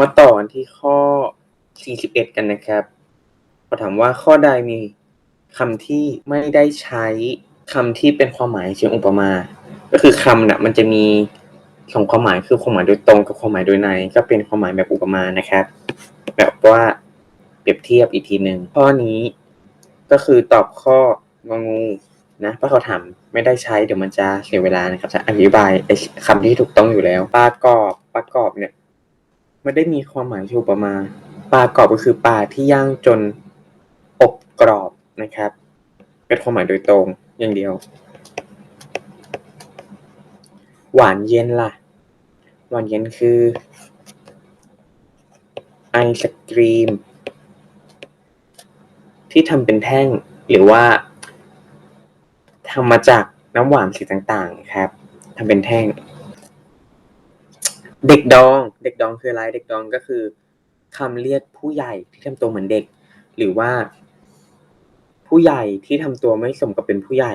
มาต่อกันที่ข้อ 41 กันนะครับเขาถามว่าข้อใดมีคำที่ไม่ได้ใช้คำที่เป็นความหมายเชิงอุปมา ก็คือคำน่ะมันจะมีสองความหมายคือความหมายโดยตรงกับความหมายโดยใน ก็เป็นความหมายแบบอุปมานะครับ แบบว่าเปรียบเทียบอีกทีหนึ่งข้อนี้ก็คือตอบข้ององูนะเพราะเขาถามไม่ได้ใช้เดี๋ยวมันจะเสียเวลานะครับจะอธิบายคำที่ถูกต้องอยู่แล้วปลากอบปลากอบเนี่ย ไม่ได้มีความหมายที่อุปมา ปลากรอบก็คือปลาที่ย่างจนอบกรอบนะครับ เป็นความหมายโดยตรงอย่างเดียว หวานเย็นล่ะ หวานเย็นคือไอศกรีม ที่ทำเป็นแท่งหรือว่าทำมาจากน้ำหวานสีต่างๆ ครับทำเป็นแท่ง เด็กดอง เด็กดองคืออะไร เด็กดองก็คือคำเรียกผู้ใหญ่ที่ทำตัวเหมือนเด็ก หรือว่า ผู้ใหญ่ที่ทำตัวไม่สมกับเป็นผู้ใหญ่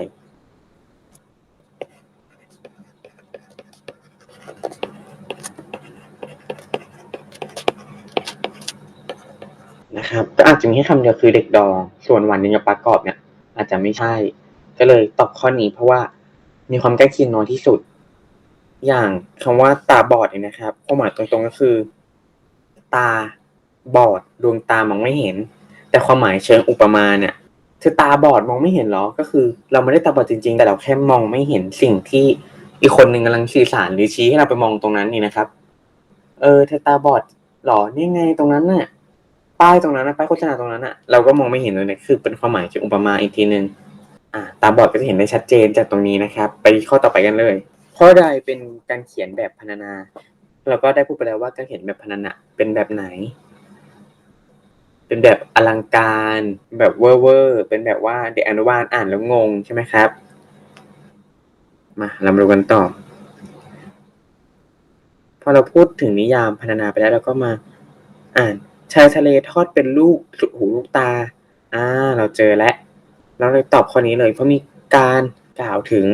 นะครับ ก็อาจจะมีแค่คำเดียวคือเด็กดอง ส่วนหวานเนกับปลากรอบเนี่ย อาจจะไม่ใช่ ก็เลยตอบข้อนี้เพราะว่ามีความใกล้เคียงน้อยที่สุด อย่างคำว่าตาบอดเนี่ยนะครับความหมายตรงๆก็คือ ตาบอดดวงตามองไม่เห็น แต่ความหมายเชิงอุปมาเนี่ยเธอตาบอดมองไม่เห็นหรอ ก็คือ เราไม่ได้ตาบอดจริง ๆ แต่เราแค่มองไม่เห็นสิ่งที่อีกคนหนึ่งกำลังสื่อสารหรือชี้ให้เราไปมองตรงนั้นนี่นะครับ เออเธอตาบอดหรอนี่ไงตรงนั้นน่ะ ป้ายตรงนั้นนะป้ายโฆษณาตรงนั้นอะ เราก็มองไม่เห็นเลยเนี่ยคือเป็นความหมายเชิงอุปมาอีกทีหนึ่งอ่าตาบอดก็จะเห็นได้ชัดเจนจากตรงนี้นะครับ ไปข้อต่อไปกันเลย ข้อใดเป็นการเขียนแบบพรรณนา เราก็ได้พูดไปแล้วว่าการเขียนแบบพรรณนาเป็นแบบไหน เป็นแบบอลังการ แบบเวอร์เวอร์เป็นแบบว่าเด็กอนุบาลอ่านแล้วงงใช่ไหมครับ มาเรามาดูกันต่อ พอเราพูดถึงนิยามพรรณนาไปแล้วเราก็มาอ่านชายทะเลทอดเป็นลูกหูลูกตา อ่า เราเจอแล้ว เราเลยตอบข้อนี้เลย เพราะมีการกล่าวถึง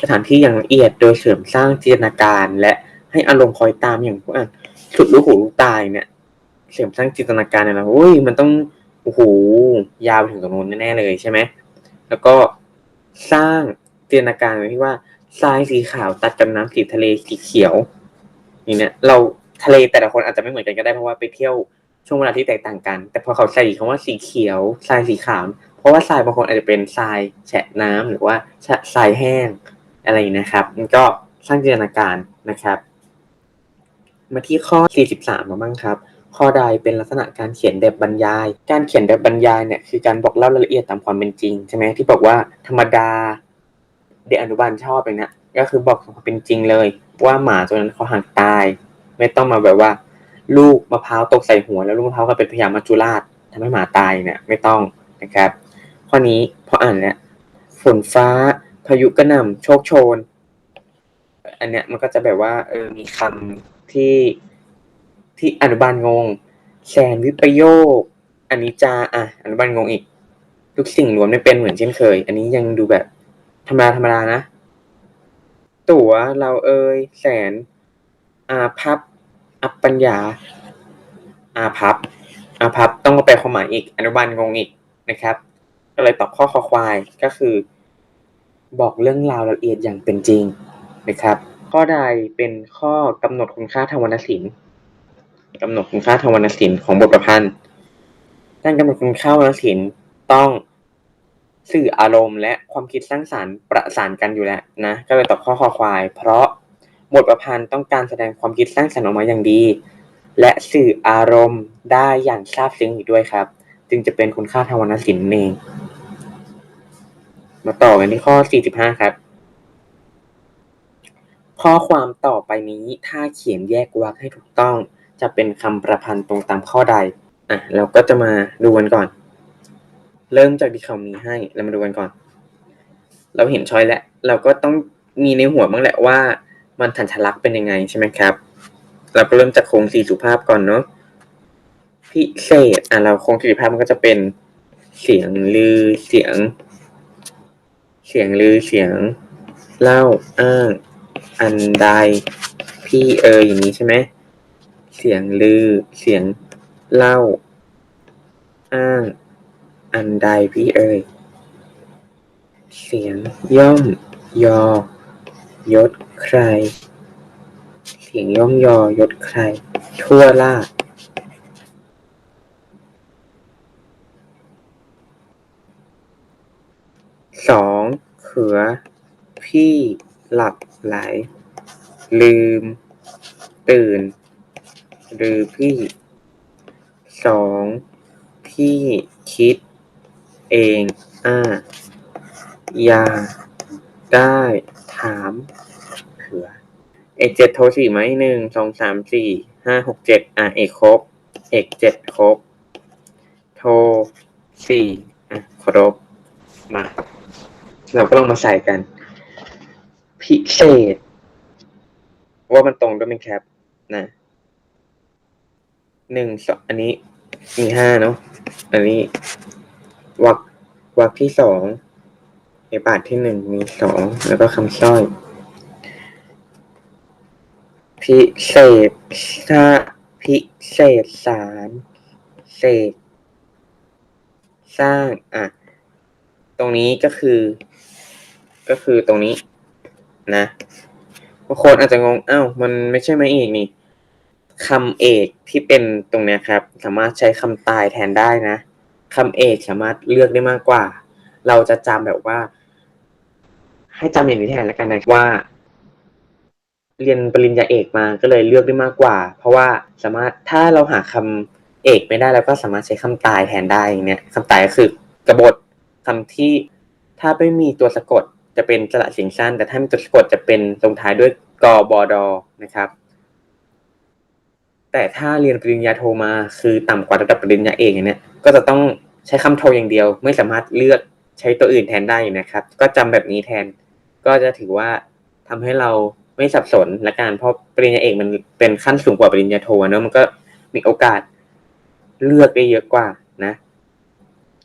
สถานที่อย่างละเอียดโดยเสริมสร้างจินตนาการ และให้อารมณ์คอยตามอย่างพวกอะสุดลูกหูลูกตายเนี่ย เสริมสร้างจินตนาการเนี่ยนะโอ้ยมันต้องโอ้โหยาวไปถึงตรงนู้นแน่ๆเลยใช่ไหมแล้วก็สร้างจินตนาการไว้ที่ว่าทรายสีขาวตัดกับน้ำสีทะเลสีเขียวนี่เนี่ยเราทะเลแต่ละคนอาจจะไม่เหมือนกันก็ได้เพราะว่าไปเที่ยวช่วงเวลาที่แตกต่างกัน แต่พอเขาใส่คำว่าสีเขียวทรายสีขาว เพราะว่าทรายบางคนอาจจะเป็นทรายแฉะน้ำหรือว่าทรายแห้ง อะไรนะครับมันก็สร้างจินตนาการนะครับ มาที่ข้อ 43 มาบ้างครับ ข้อใดเป็นลักษณะการเขียนแบบบรรยาย การเขียนแบบบรรยายเนี่ยคือการบอกเล่ารายละเอียดตามความเป็นจริงใช่ไหมที่บอกว่าธรรมดาเด็กอนุบาลชอบอย่างนี้ก็คือบอกความเป็นจริงเลย ว่าหมาตัวนั้นเขาหักตาย ไม่ต้องมาแบบว่า ลูกมะพร้าวตกใส่หัว แล้วลูกมะพร้าวก็เป็นพยามัจุราชทำให้หมาตายเนี่ยไม่ต้องนะครับ ข้อนี้พออ่านแล้วฝนฟ้า พายุกระหน่ำโชคโชน อันเนี้ยมันก็จะแบบว่า เออมีคำที่ที่อนุบาลงง แสนวิปโยคอันนี้จาอะอนุบาลงงอีก ทุกสิ่งรวมไม่เป็นเหมือนเช่นเคย อันนี้ยังดูแบบธรรมดาธรรมดานะ ตั๋วเราเอ่ยแสน อาพับ อัปปัญญา อาพับ อาพับต้องมาแปลความหมายอีก อนุบาลงงอีกนะครับ ก็เลยตอบข้อคอควายก็คือ บอกเรื่องราวละเอียดอย่างเป็นจริงนะครับ ข้อใดเป็นข้อกำหนดคุณค่าทางวรรณศิลป์กำหนดคุณค่าทางวรรณศิลป์ของบทประพันธ์การกำหนดคุณค่าวรรณศิลป์ต้องสื่ออารมณ์ และความคิดสร้างสรรค์ประสานกันอยู่แล้วนะก็เลยตอบข้อคอควาย เพราะบทประพันธ์ต้องการแสดงความคิดสร้างสรรค์ออกมาอย่างดี และสื่ออารมณ์ได้อย่างซาบซึ้งอีกด้วยครับ จึงจะเป็นคุณค่าทางวรรณศิลป์เอง มาต่อกันที่ข้อ 45 ครับ ข้อความต่อไปนี้ถ้าเขียนแยกวรรคให้ถูกต้อง จะเป็นคำประพันธ์ตรงตามข้อใด อะ เราก็จะมาดูกันก่อน เริ่มจากที่เขามีให้เรามาดูกันก่อน เราเห็นช้อยแล้ว เราก็ต้องมีในหัวบ้างแหละว่า มันทันทลักษ์เป็นยังไงใช่ไหมครับ เราก็เริ่มจากโครงสี่สุภาพก่อนเนาะพิเศษ อะ เราโครงสี่สุภาพมันก็จะเป็นเสียงลือเสียง เสียงลือเสียงเล่าอ้างอันใด พี่เอออย่างนี้ใช่ไหมเสียงลือเสียงเล่า อ้าง อันใดพี่เอ่ยเสียงย่อม ยอ ยศใคร เสียงย่อมยอยศใคร ทั่วลาด สองเขือ พี่หลับไหล ลืม ตื่น หรือพี่สองพี่คิด เองอ้าอย่าได้ถามเขือเอกเจ็ดโทรสี่ไหมหนึ่งสองสามสี่ห้าหกเจ็ดอะเอกครบ เอกเจ็ดครบ โทรสี่อะครบมา เราก็ลองมาใส่กัน พิเศษ ว่ามันตรงด้วยไหมครับ นะหนึ่งสองอันนี้มีห้าเนาะอันนี้วักวักที่สองในบาทที่หนึ่งมีสองแล้วก็คำสร้อย พิเศษสะพิเศษสารเศษ สร้างอะ ตรงนี้ก็คือ ก็คือตรงนี้นะบางคนอาจจะงงอ้าวมันไม่ใช่ไม้เอกนี่คำเอกที่เป็นตรงนี้ครับ สามารถใช้คำตายแทนได้นะคำเอกสามารถเลือกได้มากกว่า เราจะจำแบบว่า ให้จำอย่างนี้แทนแล้วกันนะว่า เรียนปริญญาเอกมาก็เลยเลือกได้มากกว่า เพราะว่าสามารถถ้าเราหาคำเอกไม่ได้เราก็สามารถใช้คำตายแทนได้เนี้ยคำตายก็คือกระบฏคำที่ถ้าไม่มีตัวสะกด จะเป็นสระเสียงสั้น แต่ถ้ามีตัวสะกดจะเป็นลงท้ายด้วยกบดนะครับ แต่ถ้าเรียนปริญญาโทมาคือต่ำกว่าระดับปริญญาเอกอย่างเนี้ยก็จะต้องใช้คำโทอย่างเดียว ไม่สามารถเลือกใช้ตัวอื่นแทนได้นะครับ ก็จำแบบนี้แทนก็จะถือว่าทำให้เราไม่สับสนและการเพราะปริญญาเอกมันเป็นขั้นสูงกว่าปริญญาโทเนอะมันก็มีโอกาสเลือกได้เยอะกว่านะ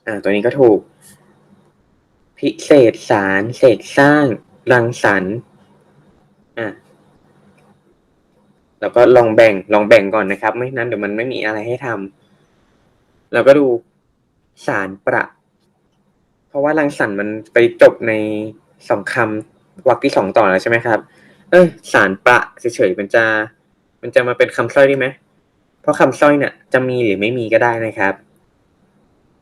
อ่า ตัวนี้ก็ถูก พิเศษสารเศษสร้าง รังสรรค์อะแล้วก็ลองแบ่งลองแบ่งก่อนนะครับ ไม่นั้นเดี๋ยวมันไม่มีอะไรให้ทำแล้วก็ดูสารประ เพราะว่ารังสรรค์มันไปจบในสองคำวรรคที่สองต่อแล้วใช่ไหมครับ เอ้ยสารประเฉยๆมันจะ มันจะมาเป็นคำสร้อยได้ไหมเพราะคำสร้อยเนี่ยจะมีหรือไม่มีก็ได้นะครับ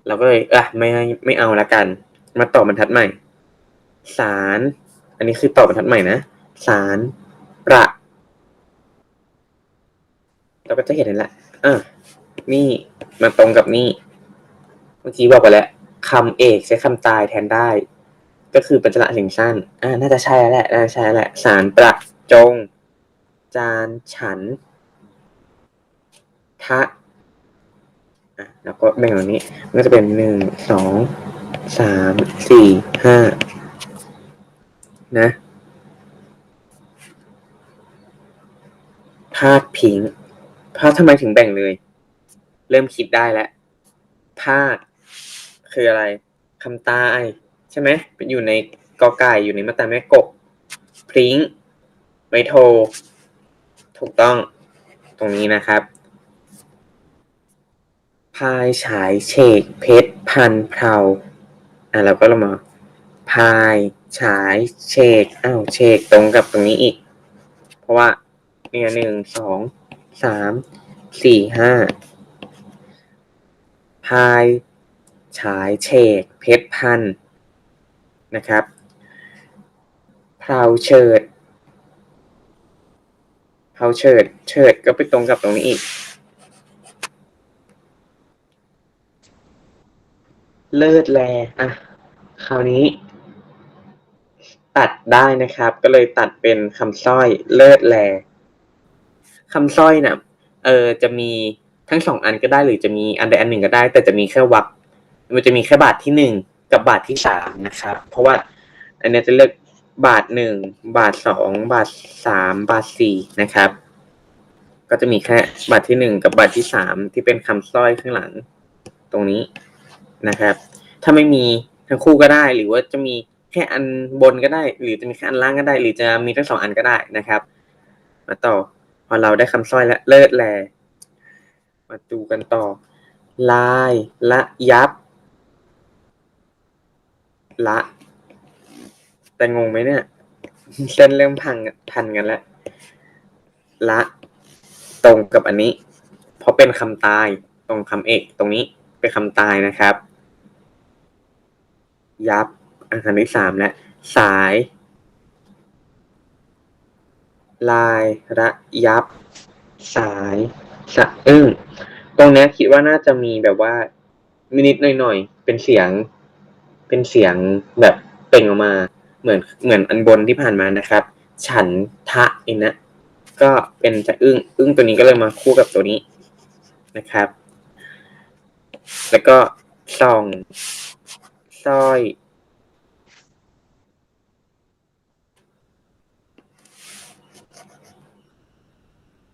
เราก็เลยอะไม่ไม่เอาละกัน มาต่อบรรทัดใหม่ สาร อันนี้คือต่อบรรทัดใหม่นะ สารประเราก็จะเห็นแล้วแหละอะนี่มันตรงกับนี่ เมื่อกี้บอกไปแล้วคำเอกใช้คำตายแทนได้ ก็คือเป็นสระเสียงสั้น อ่า น่าจะใช่แล้วแหละ น่าจะใช่แล้วแหละ สารประจง จานฉัน ทะ อะ แล้วก็แบ่งแบบนี้มันก็จะเป็นหนึ่ง สอง สามสี่ห้านะพาดพิงพาดทำไมถึงแบ่งเลย เริ่มคิดได้แล้วพาดคืออะไรคำตายใช่ไหมเป็นอยู่ในกอไก่อยู่ในมาตราแม่กบพริ้งไวโท ถูกต้องตรงนี้นะครับ พายฉายเฉกเพชรพันเพรา อะเราก็ลงมาพายฉายเฉกอ้าวเฉกตรงกับตรงนี้อีก เพราะว่าเนี่ยหนึ่งสองสามสี่ห้าพายฉายเฉกเพชรพันนะครับเพราเฉิดเพราเฉิดเฉิดก็ไปตรงกับตรงนี้อีก เลิศแลอะคราวนี้ ตัดได้นะครับ ก็เลยตัดเป็นคำสร้อย เลิศแลคำสร้อยนะ่ะเออจะมีทั้งสองอันก็ได้หรือจะมีอันใดอันหนึ่งก็ได้ แต่จะมีแค่วรรคมันจะมีแค่บาทที่หนึ่งกับบาทที่สามนะครับ เพราะว่าอันนี้จะเลือกบาทหนึ่งบาทสองบาทสามบาทสี่นะครับ ก็จะมีแค่บาทที่หนึ่งกับบาทที่สามที่เป็นคำสร้อยข้างหลัง ตรงนี้ นะครับ ถ้าไม่มีทั้งคู่ก็ได้ หรือว่าจะมีแค่อันบนก็ได้ หรือจะมีแค่อันล่างก็ได้ หรือจะมีทั้งสองอันก็ได้นะครับ มาต่อพอเราได้คำสร้อยแล้วเลิศแลมาดูกันต่อ ลายละยับ ละ แต่งงไหมเนี่ยเส้นเริ่มพังพันกันแล้ว ละ ตรงกับอันนี้ เพราะเป็นคำตายตรงคำเอก ตรงนี้เป็นคำตายนะครับ ยับ อันคำที่สามและ สาย ลายระยับ สาย สะอึ้งตรงนี้คิดว่าน่าจะมีแบบว่านิดๆหน่อยๆเป็นเสียง เป็นเสียงแบบเปล่งออกมา เหมือนเหมือนอันบนที่ผ่านมานะครับ ฉันทะเองนะก็เป็นจะอึ้งอึ้งตัวนี้ก็เลยมาคู่กับตัวนี้นะครับ แล้วก็ส่อง สร้อย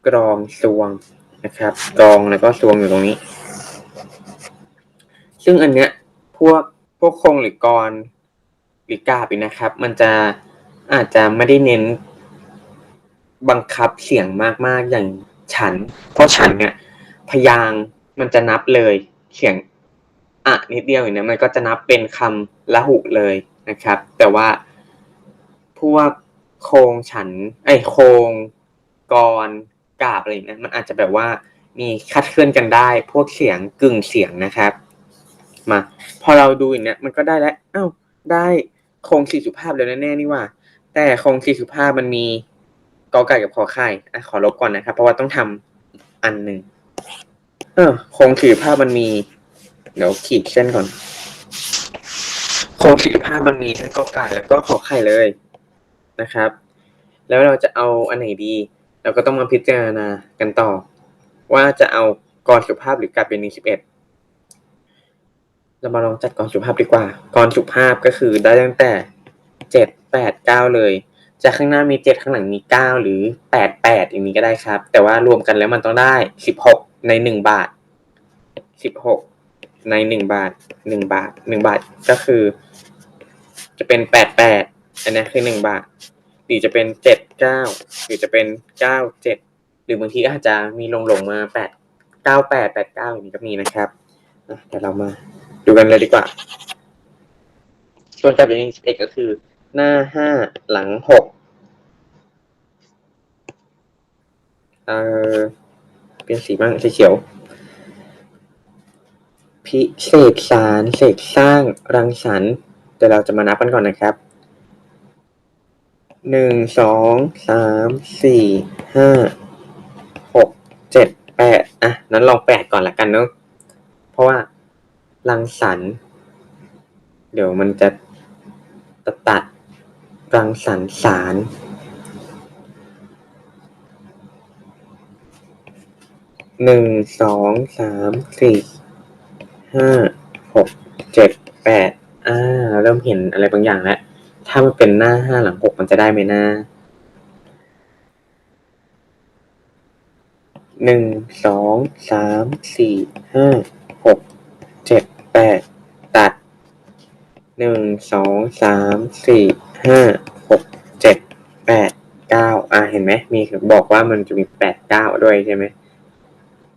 กรองซวงนะครับ กรองแล้วก็ซวงอยู่ตรงนี้ ซึ่งอันเนี้ยพวกพวกโครงหรือกรหรือกาบอีกนะครับ มันจะอาจจะไม่ได้เน้นบังคับเสียงมากๆอย่างฉัน เพราะฉันเนี่ย พยางมันจะนับเลยเสียง อะนิดเดียวอย่างเนี้ยมันก็จะนับเป็นคำละหุเลยนะครับ แต่ว่าพวกโครงฉันไอโครงกรกาบอะไรอย่างเงี้ยมันอาจจะแบบว่ามีคัดเคลื่อนกันได้ พวกเสียงกึ่งเสียงนะครับ มา พอเราดูอย่างเนี้ยมันก็ได้แล้วอ้าวได้โครงสี่สุภาพแล้วแน่ๆนี่ว่า แต่โครงสี่สุภาพมันมีกอไก่กับขอไข่อะขอลบก่อนนะครับ เพราะว่าต้องทำอันหนึ่งเออโครงสี่สุภาพมันมี เดี๋ยวขีดเส้นก่อนโครงสี่สุภาพมันมีทั้งกอไก่แล้วก็ขอไข่เลยนะครับ แล้วเราจะเอาอันไหนดี เราก็ต้องมาพิจารณากันต่อ ว่าจะเอากรสุภาพหรือกลับเป็นหนึ่งสิบเอ็ดเรามาลองจัดกรสุภาพดีกว่า กรสุภาพก็คือได้ตั้งแต่เจ็ดแปดเก้าเลย จากข้างหน้ามีเจ็ดข้างหลังมีเก้าหรือแปดแปดอย่างนี้ก็ได้ครับ แต่ว่ารวมกันแล้วมันต้องได้สิบหกในหนึ่งบาทสิบหก ในหนึ่งบาทหนึ่งบาทหนึ่งบาทก็คือ จะเป็นแปดแปดอันนี้คือหนึ่งบาทหรือจะเป็นเจ็ดเก้าหรือจะเป็นเก้าเจ็ดหรือบางทีก็อาจจะมีลงลงมาแปดเก้าแปดแปดเก้าอย่างนี้ก็มีนะครับเดี๋ยวเรามาดูกันเลยดีกว่า ส่วนจับอย่างสิบเอ็ดก็คือ หน้าห้าหลังหกเออเปลี่ยนสีบ้างสีเขียว พิเศษสารเสกสร้างรังสรรค์เดี๋ยวเราจะมานับกันก่อนนะครับหนึ่งสองสามสี่ห้าหกเจ็ดแปดอะนั้นลองแปดก่อนละกันเนาะเพราะว่ารังสรรค์เดี๋ยวมันจะตัดตัดรังสรรค์สารหนึ่งสองสามสี่ ห้าหกเจ็ดแปดอ่าเริ่มเห็นอะไรบางอย่างแล้ว ถ้ามันเป็นหน้าห้าหลังหกมันจะได้ไหมนะหนึ่งสองสามสี่ห้าหกเจ็ดแปดตัดหนึ่งสองสามสี่ห้าหกเจ็ดแปดเก้าอ่าเห็นไหมมีบอกว่ามันจะมีแปดเก้าด้วยใช่ไหม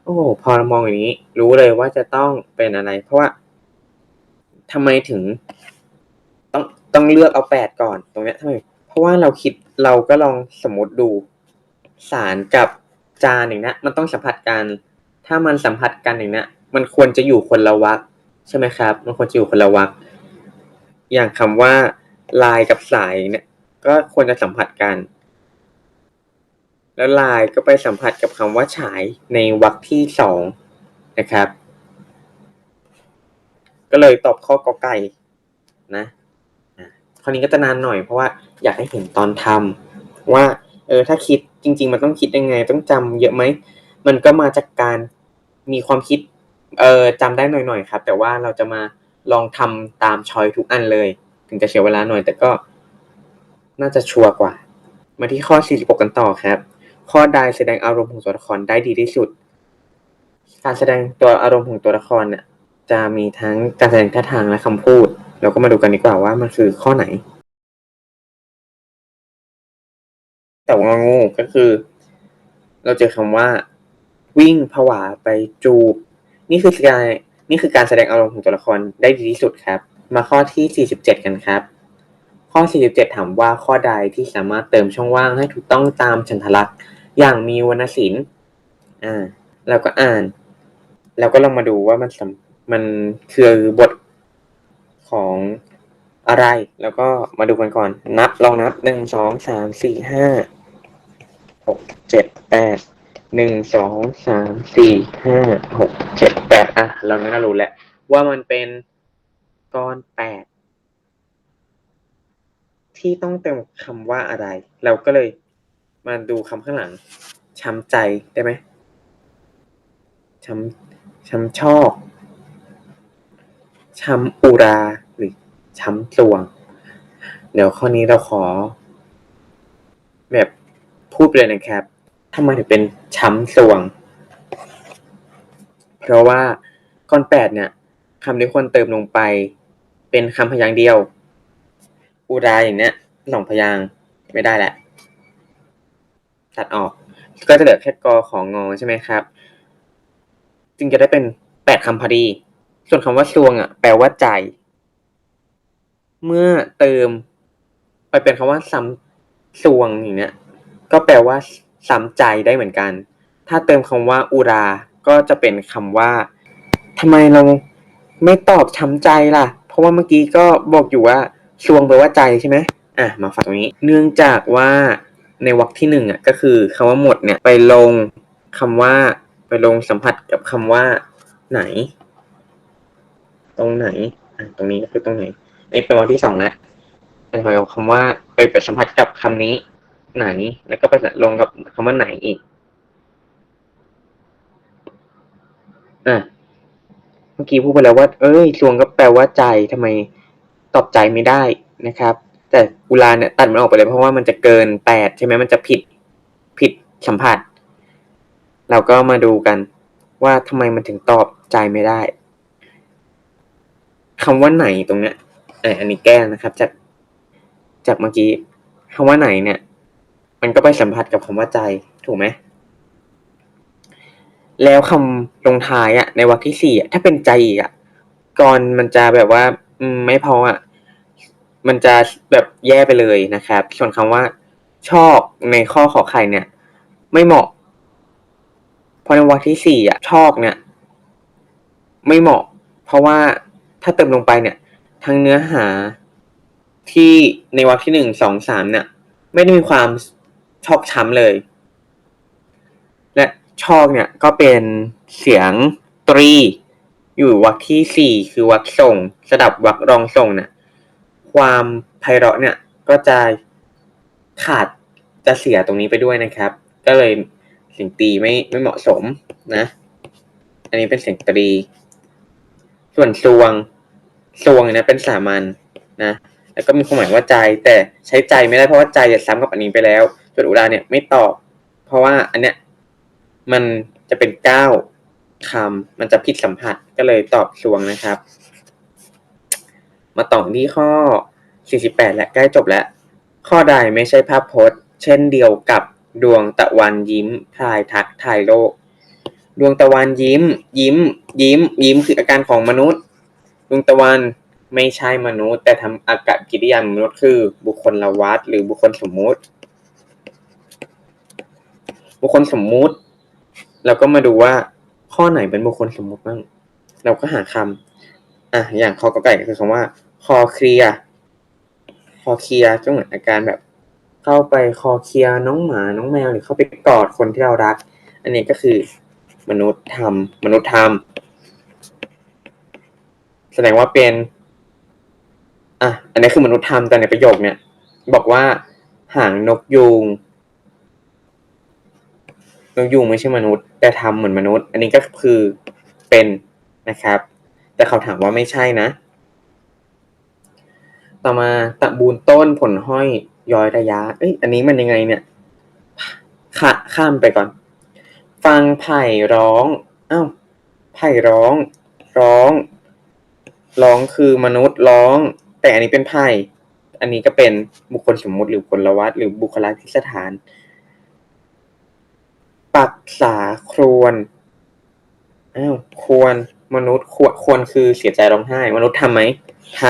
โอ้พอมองอย่างนี้ รู้เลยว่าจะต้องเป็นอะไร เพราะว่าทำไมถึง ต้องต้องเลือกเอาแปดก่อน ตรงเนี้ยทำไมเพราะว่าเราคิดเราก็ลองสมมติดู สารกับจานอย่างเนี้ยมันต้องสัมผัสกัน ถ้ามันสัมผัสกันอย่างเนี้ยมันควรจะอยู่คนละวรรคใช่ไหมครับ มันควรจะอยู่คนละวรรคอย่างคำว่าลายกับสายเนี่ย ก็ควรจะสัมผัสกัน แล้วลายก็ไปสัมผัสกับคำว่าฉายในวรรคที่สองนะครับ ก็เลยตอบข้อกอไก่นะอะข้อนี้ก็จะนานหน่อยเพราะว่าอยากให้เห็นตอนทำว่าเออถ้าคิดจริง ๆ มันต้องคิดยังไง ต้องจำเยอะไหมมันก็มาจากการมีความคิดเออจำได้หน่อยๆครับ แต่ว่าเราจะมาลองทำตามชอยทุกอันเลย ถึงจะเสียเวลาหน่อยแต่ก็น่าจะชัวร์กว่า มาที่ข้อ 46 กันต่อครับ ข้อใดแสดงอารมณ์ของตัวละครได้ดีที่สุด การแสดงตัวอารมณ์ของตัวละครเนี่ยจะมีทั้งการแสดงท่าทางและคำพูด เราก็มาดูกันดีกว่าว่ามันคือข้อไหน แต่ว่างงูก็คือ เราเจอคำว่า วิ่งผวาไปจูบ นี่คือการนี่คือการแสดงอารมณ์ของตัวละครได้ดีที่สุดครับ มาข้อที่ 47 กันครับ ข้อ 47 ถามว่าข้อใดที่สามารถเติมช่องว่างให้ถูกต้องตามฉันทลักษณ์อย่างมีวรรณศิลป์อ่าเราก็อ่าน แล้วก็ลองมาดูว่ามันสำมันคือบทของอะไร แล้วก็มาดูกันก่อน นับลองนับหนึ่งสองสามสี่ห้าหกเจ็ดแปดหนึ่งสองสามสี่ห้าหกเจ็ดแปดอะ เราน่ารู้แหล้วว่ามันเป็นก้อนแปด ที่ต้องเติมคำว่าอะไร เราก็เลยมาดูคำข้างหลัง ช้ำใจได้ไหมช้ำช้ำชอกช้ำอุราหรือช้ำสวง เดี๋ยวข้อนี้เราขอ แบบพูดเลยนะครับทำไมถึงเป็นช้ำสวง เพราะว่าก้อนแปดเนี่ยคำที่ควรเติมลงไป เป็นคำพยางค์เดียว อุราอย่างเนี้ยสองพยางไม่ได้แหละ ตัดออก ก็จะเหลือแค่กอของงอใช่ไหมครับ จึงจะได้เป็นแปดคำพอดี ส่วนคำว่าซวงอะ แปลว่าใจ เมื่อเติม ไปเป็นคำว่าซ้ำซวงอย่างเนี้ย ก็แปลว่าซ้ำใจได้เหมือนกัน ถ้าเติมคำว่าอุรา ก็จะเป็นคำว่าทำไมเราไม่ตอบช้ำใจล่ะ เพราะว่าเมื่อกี้ก็บอกอยู่ว่า ซวงแปลว่าใจใช่ไหมอะมาฟังตรงนี้ เนื่องจากว่าในวรรคที่หนึ่งอะก็คือคำว่าหมดเนี่ยไปลงคำว่าไปลงสัมผัสกับคำว่าไหน ตรงไหนอะตรงนี้ก็คือตรงไหนนี่เป็นวรรคที่สองแล้วเป็นคำว่าไปไปสัมผัสกับคำนี้ ไหน แล้วก็ไปลงกับคำว่าไหนอีกอะเมื่อกี้พูดไปแล้วว่า เอ้ยซวงก็แปลว่าใจทำไม ตอบใจไม่ได้นะครับ แต่อุลาเนี่ยตัดมันออกไปเลยเพราะว่ามันจะเกินแปดใช่ไหมมันจะผิดผิดสัมผัส เราก็มาดูกันว่าทำไมมันถึงตอบใจไม่ได้คำว่าไหนตรงเนี้ยเอออันนี้แก้นะครับ จากจากเมื่อกี้คำว่าไหนเนี่ย มันก็ไปสัมผัสกับคำว่าใจถูกไหมแล้วคำลงท้ายอะในวรรคที่สี่อะถ้าเป็นใจอีกอะก่อนมันจะแบบว่า ไม่พออะมันจะแบบแย่ไปเลยนะครับ ส่วนคำว่า ชอบในข้อขอไข่เนี่ย ไม่เหมาะเพราะในวรรคที่สี่อะ ชอบเนี่ย ไม่เหมาะ เพราะว่าถ้าเติมลงไปเนี่ย ทั้งเนื้อหาที่ในวรรคที่หนึ่งสองสามเนี่ย ไม่ได้มีความชอกช้ำเลย และชอกเนี่ยก็เป็นเสียงตรี อยู่วรรคที่สี่คือวรรคส่ง สดับวรรครองส่งเนี่ยความไพเราะเนี่ยก็จะขาดจะเสียตรงนี้ไปด้วยนะครับ ก็เลยเสียงตีไม่ไม่เหมาะสมนะ อันนี้เป็นเสียงตรี ส่วนซวงซวงเนี่ยเป็นสามัญนะแล้วก็มีความหมายว่าใจ แต่ใช้ใจไม่ได้เพราะว่าใจจะซ้ำกับอันนี้ไปแล้วส่วนอุราเนี่ยไม่ตอบ เพราะว่าอันเนี้ยมันจะเป็นเก้า คำมันจะผิดสัมผัสก็เลยตอบซวงนะครับ มาต่อที่ข้อ 48 และใกล้จบแล้ว ข้อใดไม่ใช่ภาพพจน์ เช่นเดียวกับดวงตะวันยิ้มพลายทักทายโลก ดวงตะวันยิ้ม ยิ้ม ยิ้ม ยิ้มคืออาการของมนุษย์ ดวงตะวันไม่ใช่มนุษย์ แต่ทำอากับกิริยามนุษย์คือ บุคคลละวัดหรือบุคคลสมมุติ บุคคลสมมุติ เราก็มาดูว่า ข้อไหนเป็นบุคคลสมมุติบ้าง เราก็หาคำอะ อย่างคอกไก่ก็คือคำว่า คอเคลียคอเคลียก็เหมือนอาการแบบ เข้าไปคอเคลียน้องหมาน้องแมวหรือเข้าไปกอดคนที่เรารัก อันนี้ก็คือ มนุษย์ทำมนุษย์ทำแสดงว่าเป็น อะ อันนี้คือมนุษย์ทำแต่ในประโยคเนี่ย บอกว่าหางนกยูง นกยูงไม่ใช่มนุษย์ แต่ทำเหมือนมนุษย์ อันนี้ก็คือเป็นนะครับ แต่เขาถามว่าไม่ใช่นะ ต่อมาตะบูนต้นผลห้อยย้อยระยะ เอ้ยอันนี้มันยังไงเนี่ยข้าข้ามไปก่อน ฟังไผ่ร้องอ้าวไผ่ร้อง ร้อง ร้องคือมนุษย์ร้อง แต่อันนี้เป็นไผ่อันนี้ก็เป็นบุคคลสมมุติหรือบุคคลวัดหรือบุคลาธิสถาน ปักษาครวนอ้าวควรมนุษย์ควรควรคือเสียใจร้องไห้ มนุษย์ทำไหมท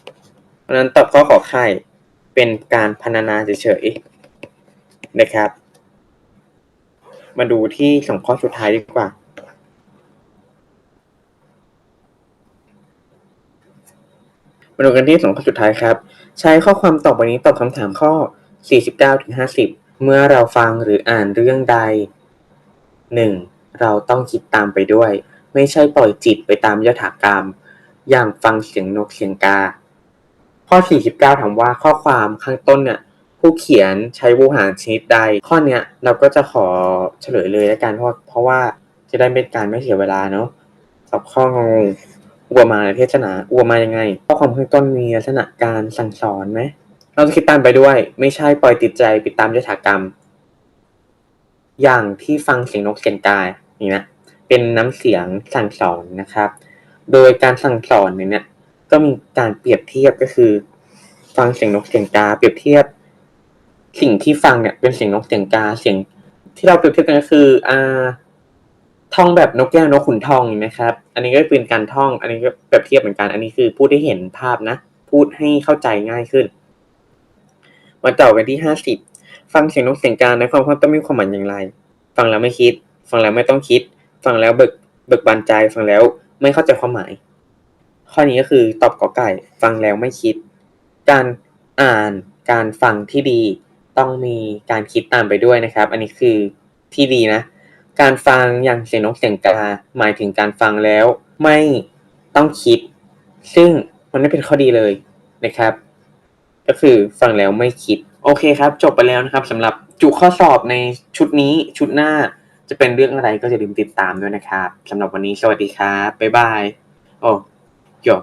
ำเพราะนั้นตอบข้อขอไข่ เป็นการพรรณนาเฉยๆนะครับ มาดูที่สองข้อสุดท้ายดีกว่ามาดูกันที่สองข้อสุดท้ายครับ ใช้ข้อความตอบวันนี้ตอบคำถามข้อ 49ถึง50 เมื่อเราฟังหรืออ่านเรื่องใด 1. เราต้องคิดตามไปด้วย ไม่ใช่ปล่อยจิตไปตามยถากรรม อย่างฟังเสียงนกเสียงกา ข้อ 49ถามว่าข้อความข้างต้นเนี่ยผู้เขียนใช้วูหารชนิดใด ข้อเนี้ยเราก็จะขอเฉลยเลยแล้วกันเพราะเพราะว่าจะได้เป็นการไม่เสียเวลาเนาะตอบข้องงอุปมาในเทศนาอุปมายังไง ข้อความข้างต้นมีลักษณะการสั่งสอนไหมเราจะคิดตามไปด้วย ไม่ใช่ปล่อยติดใจไปตามยถากรรม อย่างที่ฟังเสียงนกเสียงกานี่นะเป็นน้ำเสียงสั่งสอนนะครับ โดยการสั่งสอนเนี่ยก็มีการเปรียบเทียบก็คือ ฟังเสียงนกเสียงกา เปรียบเทียบ สิ่งที่ฟังเนี่ยเป็นเสียงนกเสียงกาเสียง ที่เราเปรียบเทียบกันก็คืออ่าท่องแบบนกแก้วนกขุนทองนะครับ อันนี้ก็เป็นการท่อง อันนี้ก็เปรียบเทียบเหมือนกัน อันนี้คือพูดให้เห็นภาพนะ พูดให้เข้าใจง่ายขึ้น มาต่อกันที่ห้าสิบ ฟังเสียงนกเสียงกาในความความต้องมีความหมายอย่างไร ฟังแล้วไม่คิด ฟังแล้วไม่ต้องคิด ฟังแล้วเบิกเบิกบานใจ ฟังแล้วไม่เข้าใจความหมาย ข้อนี้ก็คือตอบกอไก่ ฟังแล้วไม่คิด การอ่าน การฟังที่ดี ต้องมีการคิดตามไปด้วยนะครับ อันนี้คือที่ดีนะ การฟังอย่างเสียงนกเสียงกาหมายถึงการฟังแล้วไม่ต้องคิด ซึ่งมันไม่เป็นข้อดีเลยนะครับ ก็คือฟังแล้วไม่คิด โอเคครับ จบไปแล้วนะครับสำหรับจุข้อสอบในชุดนี้ชุดหน้าจะเป็นเรื่องอะไรก็อย่าลืมติดตามด้วยนะครับสำหรับวันนี้สวัสดีครับ บ๊ายบาย โอ้จบ